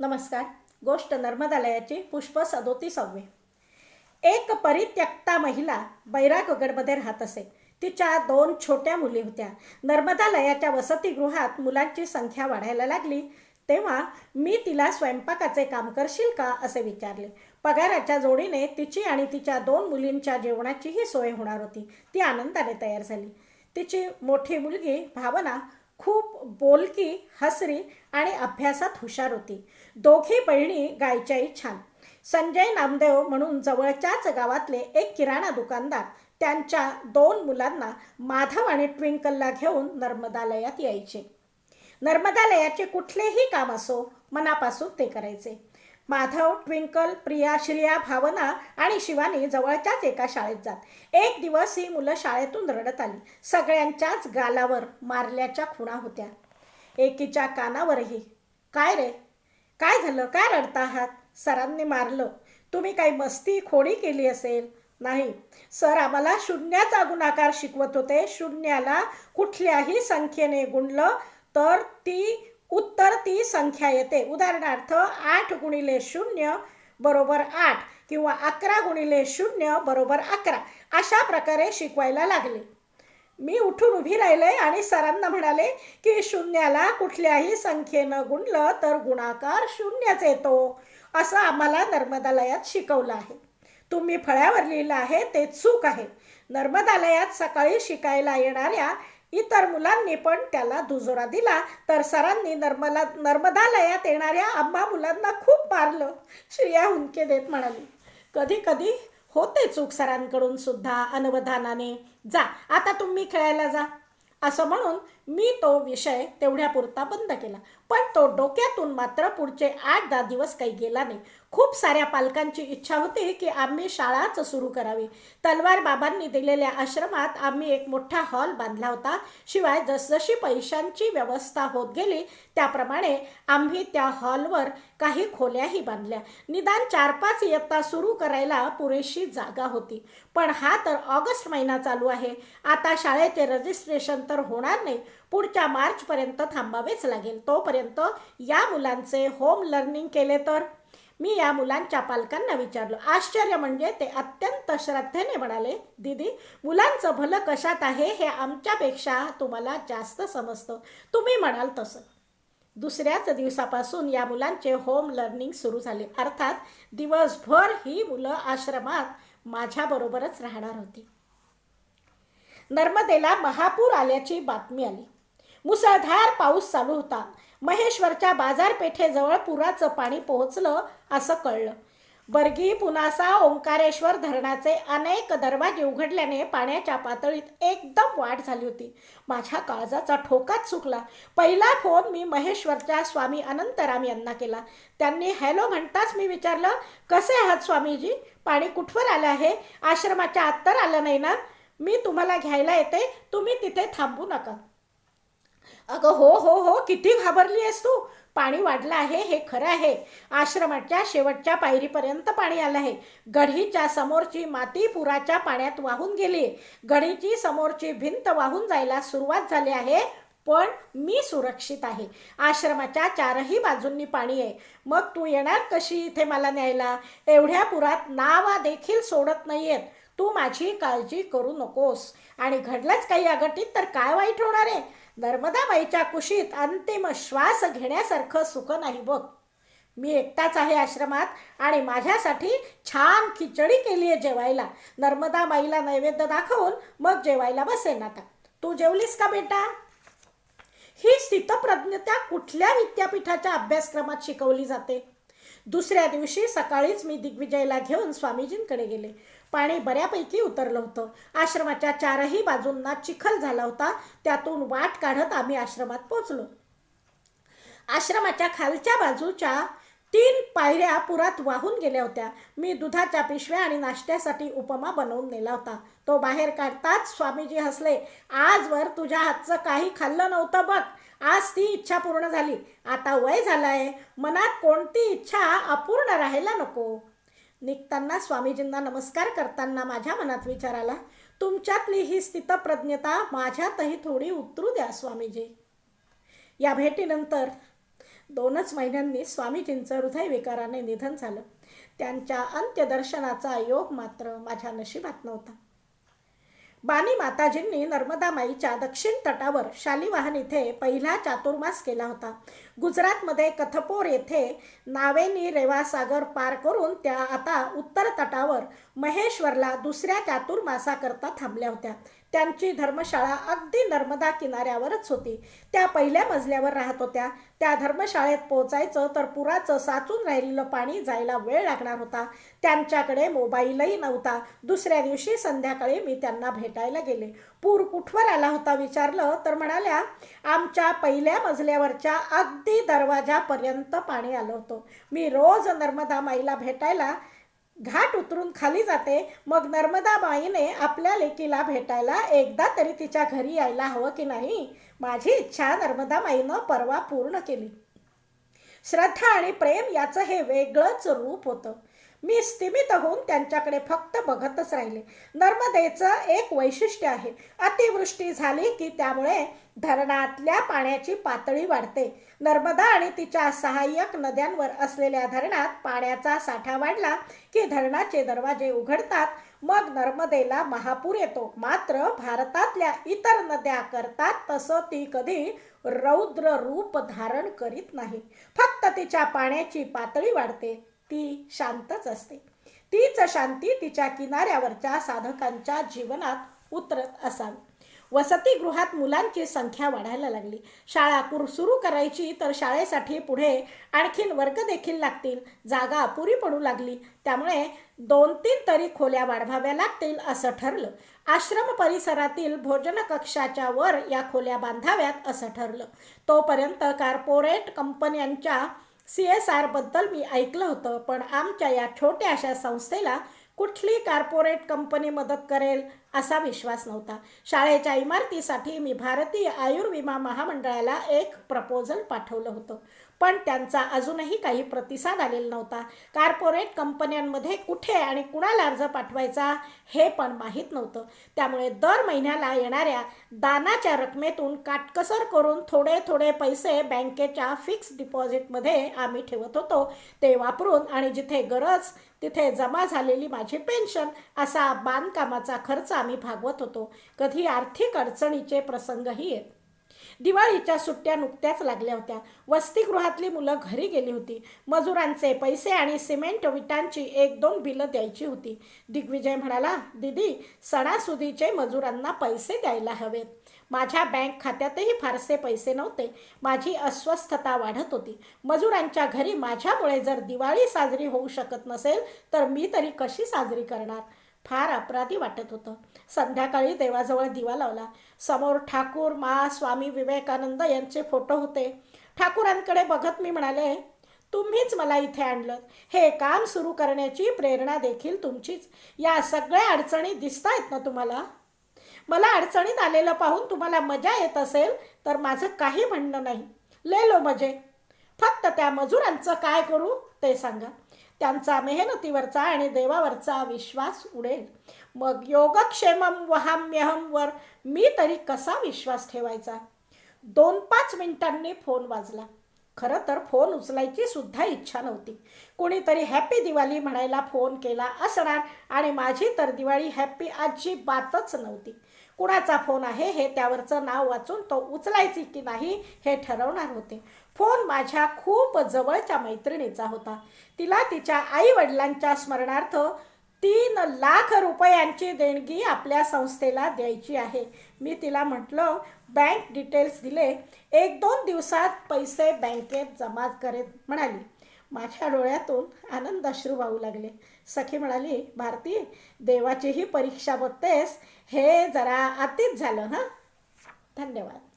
नमस्कार. गोष्ट नर्मदालयाची पुष्प सदोतीसावे एक परित्यक्ता महिला बैरागगडमध्ये राहत असे. तिच्या दोन छोट्या मुली होत्या. नर्मदालयाच्या वसतिगृहात मुलांची संख्या वाढायला लागली. तेव्हा मी तिला स्वयंपाकाचे काम करशील का? असे विचारले. पगाराच्या जोडीने तिची आणि तिच्या दोन मुलींच्या जेवणाचीही सोय होणार होती. ती आनंदाने तयार झाली. तिची मोठी मुलगी भावना खूप बोलकी हसरी आणि अभ्यासात हुशार होती. दोघी बहिणी गायच्याही छान. संजय नामदेव म्हणून जवळच्याच गावातले एक किराणा दुकानदार. त्यांच्या दोन मुलांना माधव आणि ट्विंकलला घेऊन नर्मदालयात यायचे. नर्मदालयाचे कुठलेही काम असो मनापासून ते करायचे. माधव ट्विंकल प्रिया श्रिया भावना आणि शिवानी जवळच्याच एका शाळेत जात. एक दिवस ही मुलं शाळेतून रडत आली. सगळ्यांच्याच गालावर मारल्याच्या खुणा होत्या. एकीच्या कानावरही काय रे? काय झालं? काय रडता आहात? सरांनी मारलं. तुम्ही काही मस्ती खोडी केली असेल? नाही. सर आम्हाला शून्याचा गुणाकार शिकवत होते. शून्याला कुठल्याही संख्येने गुणलं तर ती उत्तर ती संख्या येते. उदाहरणार्थ आठ गुणिले शून्य बरोबर आठ किंवा अकरा गुणिले शून्य बरोबर अकरा अशा प्रकारे शिकवायला लागले. मी उठून उभी राहिले आणि सरांना म्हणाले की शून्याला कुठल्याही संख्येनं गुणलं तर गुणाकार शून्यच येतो असं आम्हाला नर्मदालयात शिकवलं आहे. तुम्ही फळ्यावर लिहिलं आहे ते चूक आहे. नर्मदालयात सकाळी शिकायला येणाऱ्या इतर मुलांनी पण त्याला दुजोरा दिला. तर सरांनी नर्मला नर्मदालयात येणाऱ्या आम्हा मुलांना खूप मारलं. श्रिया हुंके देत म्हणाली कधी कधी होते चूक सरांकडून सुद्धा अनवधानाने. जा आता तुम्ही खेळायला जा. असं म्हणून मी तो विषय तेवढ्यापुरता बंद केला. पण तो डोक्यातून मात्र पुढचे आठ दहा दिवस काही गेला नाही. खूप साऱ्या पालकांची इच्छा होती की आम्ही शाळाच सुरू करावी. तलवार बाबांनी दिलेल्या आश्रमात आम्ही एक मोठा हॉल बांधला होता. शिवाय जसजशी पैशांची व्यवस्था होत गेली त्याप्रमाणे आम्ही त्या हॉलवर काही खोल्याही बांधल्या. निदान चार पाच इयत्ता सुरू करायला पुरेशी जागा होती. पण हा तर ऑगस्ट महिना चालू आहे. आता शाळेचे रजिस्ट्रेशन तर होणार नाही. पुढच्या मार्चपर्यंत थांबावेच लागेल. तोपर्यंत या मुलांचे होम लर्निंग केले तर? मी या मुलांच्या पालकांना विचारलं. आश्चर्य म्हणजे ते अत्यंत श्रद्धेने म्हणाले दीदी मुलांचं भलं कशात आहे हे आमच्यापेक्षा तुम्हाला जास्त समजतं. तुम्ही म्हणाल तसं. दुसऱ्याच दिवसापासून या मुलांचे होम लर्निंग सुरू झाले. अर्थात दिवसभर ही मुलं आश्रमात माझ्याबरोबरच राहणार होती. नर्मदेला महापूर आल्याची बातमी आली. मुसळधार पाऊस चालू होता. महेश्वरच्या बाजारपेठेजवळ पुराचं पाणी पोहोचलं असं कळलं. बर्गी पुनासा ओंकारेश्वर धरणाचे अनेक दरवाजे उघडल्याने पाण्याच्या पातळीत एकदम वाढ झाली होती. माझ्या काळजाचा ठोकाच चुकला. पहिला फोन मी महेश्वरच्या स्वामी अनंतराम यांना केला. त्यांनी हॅलो म्हणताच मी विचारलं कसे आहात स्वामीजी? पाणी कुठवर आलं आहे? आश्रमाच्या आत तर आलं नाही ना? मी तुम्हाला घ्यायला येते. तुम्ही तिथे थांबू नका. अगं हो हो हो किती घाबरली आहेस तू? पाणी वाढलं आहे हे खरं आहे. आश्रमाच्या शेवटच्या पायरीपर्यंत पाणी आलं आहे. गढीच्या समोरची माती पुराच्या पाण्यात वाहून गेली. गढीची समोरची भिंत वाहून जायला सुरुवात झाली आहे पण मी सुरक्षित आहे. आश्रमाच्या चारही बाजूंनी पाणी आहे. मग तू येणार कशी इथे मला न्यायला? एवढ्या पुरात नावा देखील सोडत नाहीयेत. तू माझी काळजी करू नकोस. आणि घडलंच काही अघटित तर काय वाईट होणार आहे? नर्मदाबाईच्या कुशीत अंतिम श्वास घेण्यासारखं सुख नाही बघ. मी एकटाच आहे आश्रमात आणि माझ्यासाठी छान खिचडी केली आहे जेवायला. नर्मदाबाईला नैवेद्य दाखवून मग जेवायला बसेन आता. तू जेवलीस का बेटा? ही स्थितप्रज्ञता कुठल्या विद्यापीठाच्या अभ्यासक्रमात शिकवली जाते? दुसऱ्या दिवशी सकाळीच मी दिग्विजयला घेऊन स्वामीजींकडे गेले. पाणी बऱ्यापैकी उतरलं होतं. आश्रमाच्या चारही बाजूंना चिखल झाला होता. त्यातून वाट काढत आम्ही आश्रमात पोचलो आश्रमाच्या खालच्या बाजूच्या तीन पायऱ्या पुरात वाहून गेल्या होत्या. मी दुधाच्या पिशव्या आणि नाश्त्यासाठी उपमा बनवून नेला होता. तो बाहेर काढताच स्वामीजी हसले. आजवर तुझ्या हातचं काही खाल्लं नव्हतं बघ. आज ती इच्छा पूर्ण झाली. आता वय झालाय. मनात कोणती इच्छा अपूर्ण राहायला नको. निघताना स्वामीजींना नमस्कार करताना माझ्या मनात विचार आला तुमच्यातली ही स्थितप्रज्ञता माझ्यातही थोडी उतरू द्या स्वामीजी. या भेटीनंतर दोनच महिन्यांनी स्वामीजींचं हृदयविकाराने निधन झालं. त्यांच्या अंत्यदर्शनाचा योग मात्र माझ्या नशिबात नव्हता. बानी माताजींनी नर्मदा माईच्या दक्षिण तटावर शालिवाहन इथे पहिला चातुर्मास केला होता. गुजरातमध्ये कथपोर येथे नावेनी रेवासागर पार करून त्या आता उत्तर तटावर महेश्वरला दुसऱ्या चातुर्मासाकरता थांबल्या होत्या. त्यांची धर्मशाळा अगदी नर्मदा किनाऱ्यावरच होती. त्या पहिल्या मजल्यावर राहत होत्या. त्या धर्मशाळेत पोचायचं तर पुराचं साचून राहिलेलं पाणी जायला वेळ लागणार होता. त्यांच्याकडे मोबाईलही नव्हता. दुसऱ्या दिवशी संध्याकाळी मी त्यांना भेटायला गेले. पूर कुठवर आला होता विचारलं तर म्हणाल्या आमच्या पहिल्या मजल्यावरच्या अगदी दरवाजापर्यंत पाणी आलं होतं. मी रोज नर्मदा माईला भेटायला घाट उतरून खाली जाते. मग नर्मदाबाईने आपल्या लेकीला भेटायला एकदा तरी तिच्या घरी यायला हवं की नाही? माझी इच्छा नर्मदा माईनं परवा पूर्ण केली. श्रद्धा आणि प्रेम याचं हे वेगळंच रूप होतं. मी स्थिमित होऊन त्यांच्याकडे फक्त बघतच राहिले. नर्मदेचं एक वैशिष्ट्य आहे. अतिवृष्टी झाली की त्यामुळे धरणातल्या पाण्याची पातळी वाढते. नर्मदा आणि तिच्या सहाय्यक नद्यांवर असलेल्या धरणात पाण्याचा साठा वाढला की धरणाचे दरवाजे उघडतात. मग नर्मदेला महापूर येतो. मात्र भारतातल्या इतर नद्या करतात तसं ती कधी रौद्र रूप धारण करीत नाही. फक्त तिच्या पाण्याची पातळी वाढते. ती शांतच असते. तीच शांती तिच्या किनाऱ्यावरच्या साधकांच्या जीवनात उतरत असावी. वसतिगृहात मुलांची संख्या वाढायला लागली. शाळा कुर सुरू करायची तर शाळेसाठी पुढे आणखीन वर्ग देखील लागतील. जागा अपुरी पडू लागली. त्यामुळे दोन तीन तरी खोल्या वाढवाव्या लागतील असं ठरलं. आश्रम परिसरातील भोजन कक्षाच्या वर या खोल्या बांधाव्यात असं ठरलं. तोपर्यंत कार्पोरेट कंपन्यांच्या सी एस आरबद्दल मी ऐकलं होतं पण आमच्या या छोट्याशा संस्थेला कुठली कॉर्पोरेट कंपनी मदत करेल असा विश्वास नव्हता. शाळेच्या इमारतीसाठी मी भारतीय आयुर्विमा महामंडळाला एक प्रपोजल पाठवलं होतं. पण त्यांचा अजूनही काही प्रतिसाद आलेला नव्हता. कार्पोरेट कंपन्यांमध्ये कुठे आणि कुणाला अर्ज पाठवायचा हे पण माहीत नव्हतं. त्यामुळे दर महिन्याला येणाऱ्या दानाच्या रकमेतून काटकसर करून थोडे थोडे पैसे बँकेच्या फिक्स डिपॉझिटमध्ये आम्ही ठेवत होतो. ते वापरून आणि जिथे गरज तिथे जमा झालेली माझी पेन्शन असा बांधकामाचा खर्च आम्ही भागवत होतो. कधी आर्थिक अडचणीचे प्रसंगही येत दिवाळीच्या सुट्ट्या नुकत्याच लागल्या होत्या. वसतिगृहातली मुलं घरी गेली होती. मजुरांचे पैसे आणि सिमेंट विटांची एक दोन बिलं द्यायची होती. दिग्विजय म्हणाला दिदी सणासुदीचे मजुरांना पैसे द्यायला हवेत. माझ्या बँक खात्यातही फारसे पैसे नव्हते. माझी अस्वस्थता वाढत होती. मजुरांच्या घरी माझ्यामुळे जर दिवाळी साजरी होऊ शकत नसेल तर मी तरी कशी साजरी करणार? फार अपराधी वाटत होतं. संध्याकाळी देवाजवळ दिवा लावला. समोर ठाकूर मा स्वामी विवेकानंद यांचे फोटो होते. ठाकूरांकडे बघत मी म्हणाले तुम्हीच मला इथे आणलं हे काम सुरू करण्याची प्रेरणा देखील तुमचीच. या सगळ्या अडचणी दिसत आहेत ना तुम्हाला? मला अडचणीत आलेलं पाहून तुम्हाला मजा येत असेल तर माझं काही म्हणणं नाही. ले लो मजे. फक्त त्या मजुरांचं काय करू ते सांगा. त्यांचा मेहनतीवरचा आणि देवावरचा विश्वास उडेल. मग योगक्षेमम वहाम्यहम वर मी तरी कसा विश्वास ठेवायचा? दोन पाच मिनिटांनी फोन वाजला. खरं तर फोन उचलायची सुद्धा इच्छा नव्हती. कोणीतरी हॅपी दिवाळी म्हणायला फोन केला असणार आणि माझी तर दिवाळी हॅपी अजिबातच नव्हती. कुणाचा फोन आहे हे त्यावरचं नाव वाचून तो उचलायची की नाही हे ठरवणार होते. फोन माझ्या खूप जवळच्या मैत्रिणीचा होता. तिला तिच्या आई वडिलांच्या स्मरणार्थ तीन लाख रुपयांची देणगी आपल्या संस्थेला द्यायची आहे. मी तिला म्हटलं बँक डिटेल्स दिले. एक दोन दिवसात पैसे बँकेत जमा करेत म्हणाली. माझ्या डोळ्यातून आनंद अश्रू वाहू लागले. सखी म्हणाली भारती देवाचीही परीक्षा बघतेस. हे जरा अतिच झालं हां? धन्यवाद.